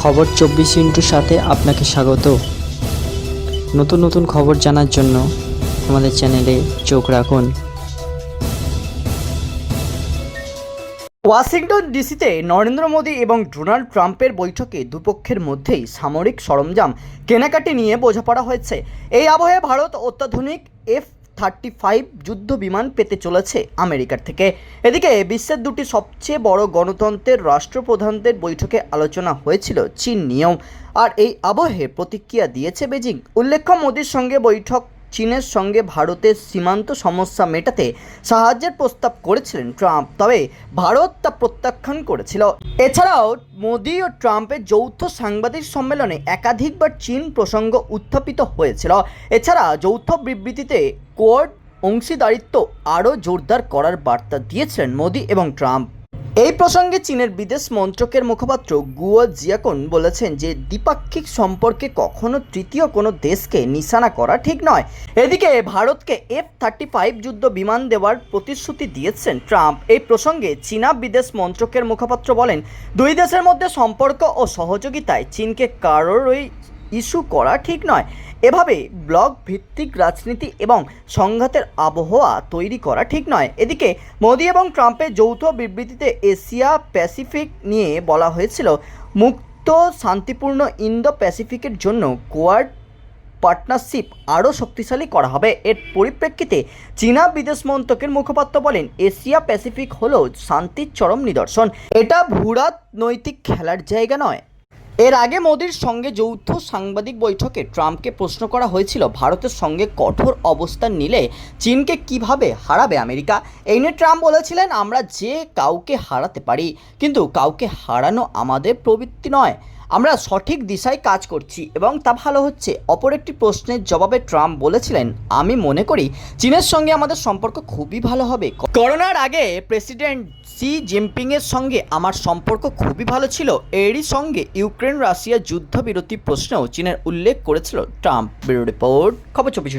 খবর চব্বিশ ইন্টুর সাথে আপনাকে স্বাগত। নতুন নতুন খবর জানার জন্য আমাদের চ্যানেলে চোখ রাখুন। ওয়াশিংটন ডিসিতে নরেন্দ্র মোদী এবং ডোনাল্ড ট্রাম্পের বৈঠকে দুপক্ষের মধ্যেই সামরিক সরঞ্জাম কেনাকাটি নিয়ে বোঝাপড়া হয়েছে। এই আবহে ভারত অত্যাধুনিক এফ থার্টি ফাইভ যুদ্ধ বিমান পেতে চলেছে আমেরিকার থেকে। এদিকে বিশ্বের দুটি সবচেয়ে বড় গণতন্ত্রের রাষ্ট্রপ্রধানদের বৈঠকে আলোচনা হয়েছিল চীন নিয়েও। আর এই আবহে প্রতিক্রিয়া দিয়েছে বেজিং। উল্লেখ্য, মোদীর সঙ্গে বৈঠক চীনের সঙ্গে ভারতের সীমান্ত সমস্যা মেটাতে সাহায্যের প্রস্তাব করেছিলেন ট্রাম্প, তবে ভারত তা প্রত্যাখ্যান করেছিল। এছাড়াও মোদি ও ট্রাম্পের যৌথ সাংবাদিক সম্মেলনে একাধিকবার চীন প্রসঙ্গ উত্থাপিত হয়েছিল। এছাড়া যৌথ বিবৃতিতে কোয়াড অংশীদারিত্ব আরও জোরদার করার বার্তা দিয়েছিলেন মোদি এবং ট্রাম্প। এই প্রসঙ্গে চীনের বিদেশ মন্ত্রকের মুখপাত্র গুয়ো জিয়াকন বলেছেন যে দ্বিপাক্ষিক সম্পর্কে কখনো তৃতীয় কোনো দেশকে নিশানা করা ঠিক নয়। এদিকে ভারতকে এফ থার্টি ফাইভ যুদ্ধ বিমান দেওয়ার প্রতিশ্রুতি দিয়েছেন ট্রাম্প। এই প্রসঙ্গে চীনা বিদেশ মন্ত্রকের মুখপাত্র বলেন, দুই দেশের মধ্যে সম্পর্ক ও সহযোগিতায় চীনকে কারোরই ইস্যু করা ঠিক নয়। এভাবে ব্লক ভিত্তিক রাজনীতি এবং সংঘাতের আবহাওয়া তৈরি করা ঠিক নয়। এদিকে মোদি এবং ট্রাম্পের যৌথ বিবৃতিতে এশিয়া প্যাসিফিক নিয়ে বলা হয়েছিল, মুক্ত, শান্তিপূর্ণ ইন্দো প্যাসিফিকের জন্য কোয়াড পার্টনারশিপ আরও শক্তিশালী করা হবে। এর পরিপ্রেক্ষিতে চীনা বিদেশ মন্ত্রকের মুখপাত্র বলেন, এশিয়া প্যাসিফিক হল শান্তির চরম নিদর্শন। এটা ভূরাত নৈতিক খেলার জায়গা নয়। এর আগে মোদির সঙ্গে যৌথ সাংবাদিক বৈঠকে ট্রাম্পকে প্রশ্ন করা হয়েছিল, ভারতের সঙ্গে কঠোর অবস্থান নিলে চীনকে কীভাবে হারাবে আমেরিকা? এই নিয়ে ট্রাম্প বলেছিলেন, আমরা যে কাউকে হারাতে পারি, কিন্তু কাউকে হারানো আমাদের প্রবৃত্তি নয়। আমরা সঠিক দিশায় কাজ করছি এবং তা ভালো হচ্ছে। অপর একটি প্রশ্নের জবাবে ট্রাম্প বলেছিলেন, আমি মনে করি চীনের সঙ্গে আমাদের সম্পর্ক খুবই ভালো হবে। করোনার আগে প্রেসিডেন্ট সি জিনপিংয়ের সঙ্গে আমার সম্পর্ক খুবই ভালো ছিল। এরই সঙ্গে ইউক্রেন রাশিয়া যুদ্ধবিরতি প্রশ্নেও চীনের উল্লেখ করেছিল ট্রাম্প। ব্যুরো রিপোর্ট, খবর চব্বিশ